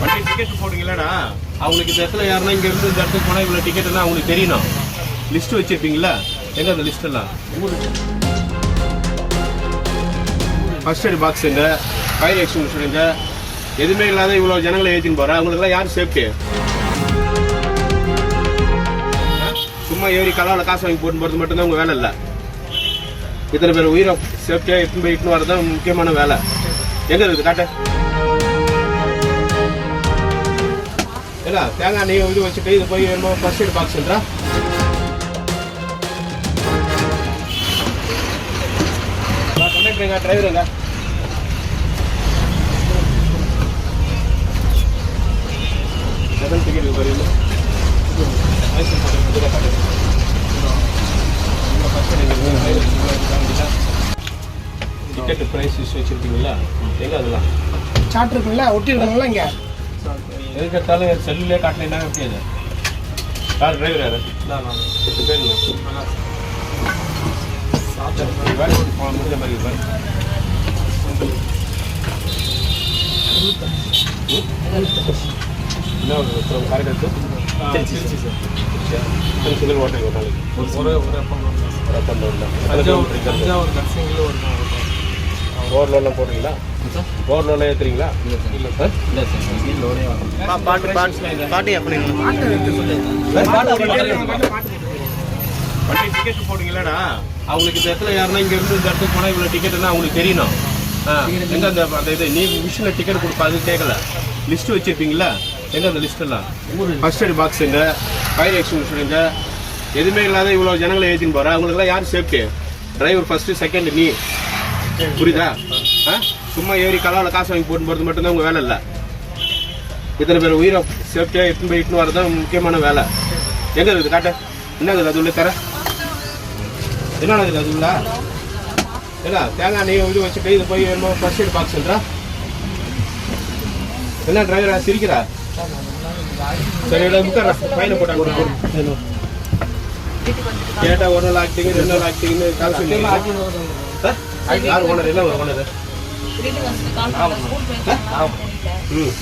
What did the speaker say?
வண்டி டிக்கெட் போடுங்களேடா அவங்களுக்கு இந்த இடத்துல யாருன்னா இங்க இருந்து இந்த இடத்துக்கு போனா இவ்வளவு டிக்கெட்னா அவங்களுக்கு தெரியணும். லிஸ்ட் வச்சிருப்பீங்களா? எங்க அந்த லிஸ்ட் எல்லாம்? ஃபர்ஸ்ட் எய்ட் பாக்ஸ் எங்க? ஃபயர் எக்ஸ்டிங்ஷன் எங்க? எதுவுமே இல்லாத இவ்வளவு ஜனங்களை ஏற்றின்னு போற? அவங்களுக்குலாம் யார் சேஃப்டி சும்மா ஏறி கலாவில் காசு வாங்கி போட்டு போகிறது மட்டும்தான் உங்கள் வேலை இல்லை. இத்தனை பேர் உயிரை சேஃப்டியாக இட்டுன்னு போய் இட்டுன்னு வரதான் தான் முக்கியமான வேலை. எங்கே இருக்குது காட்டு? இல்ல தேங்காய் நெய் இது வச்சுட்டு இது போய் என்னமோ ஃபர்ஸ்ட் எய்ட் பாக்ஸ்ன்றா கண்டக்டருங்க டிரைவருங்க செவன் டிக்கெட் வரையும் டிக்கெட் ப்ரைஸ் வச்சிருக்கீங்களா? எங்க அதெல்லாம்? சாட் இருக்குல்ல ஒட்டி இருக்கணும்ல இங்க. எதுக்கு எடுத்தாலும் செல்லுலேயே காட்டினா எப்படி அது யார் டிரைவர் யாரு எட்டு பேர் இல்லை வேலை போன முடிஞ்ச மாதிரி இருக்கு பாரு. என்ன ஒரு from Karaikal to Trichy single hotel ஒரு நாளைக்கு ஒரே ஒரு அப்பம் ஒரு அப்பம் இல்லை தஞ்சாவூர் தஞ்சாவூர் கட்சிங்களில் ஒரு நாள் ஓவர்லோலாம் போடுறீங்களா? ஓவர்லோலாம் ஏற்றுறீங்களா இல்லை சார். பாட்டு பாட்டு பாட்டு எப்படி டிக்கெட் போடுங்களேடா அவங்களுக்கு இந்த இடத்துல யாருன்னா இங்க இருந்து இந்த இடத்துக்கு போனா இவ்வளவு டிக்கெட்னா அவங்களுக்கு தெரியணும். ஆ, எங்க அந்த அந்த இது நீ மிஷினில் டிக்கெட் கொடுப்பா அது கேட்கல லிஸ்ட் வச்சிருப்பீங்களா எங்க அந்த லிஸ்ட் எல்லாம்? ஃபர்ஸ்ட் எய்ட் பாக்ஸ் எங்க? ஃபயர் எக்ஸ்டிங்ஷன் எங்க? எதுவுமே இல்லாத இவ்வளவு ஜனங்களை ஏற்றின்னு போற? அவங்களுக்குலாம் யார் சேஃப்டி டிரைவர் ஃபர்ஸ்ட் செகண்ட் நீ. புரியுதா? ஆ? சும்மா ஏறி கலாவில் காசு வாங்கி போட்டு போகிறது மட்டும்தான் உங்க வேலை இல்லை. இத்தனை பேர் உயிரை சேஃப்டியாக இட்டுன்னு போய் இட்டுன்னு வரது தான் முக்கியமான வேலை. எங்க இருக்குது காட்டு? என்ன இருக்குது அது உள்ள தர? என்ன இருக்குது அது உள்ள இல்ல தேங்காய் நெய் இது வச்சுட்டு இது போய் என்னமோ ஃபர்ஸ்ட் எய்ட் பாக்ஸ்ன்றா என்ன டிரைவரா சிரிக்கிறா? சரி இடம் முக்கற ஃபைனை போட்டா கூட. போடு. கேட்டா ஒரு நாள் ஆக்டிங் ரெண்டு நாள் ஆக்டிங்னு கால் சொல்லி யார் ஓனர் என்ன ஓனர் வீட்டுக்கு வந்து கால் பண்ண ஸ்கூல் போய் ம்.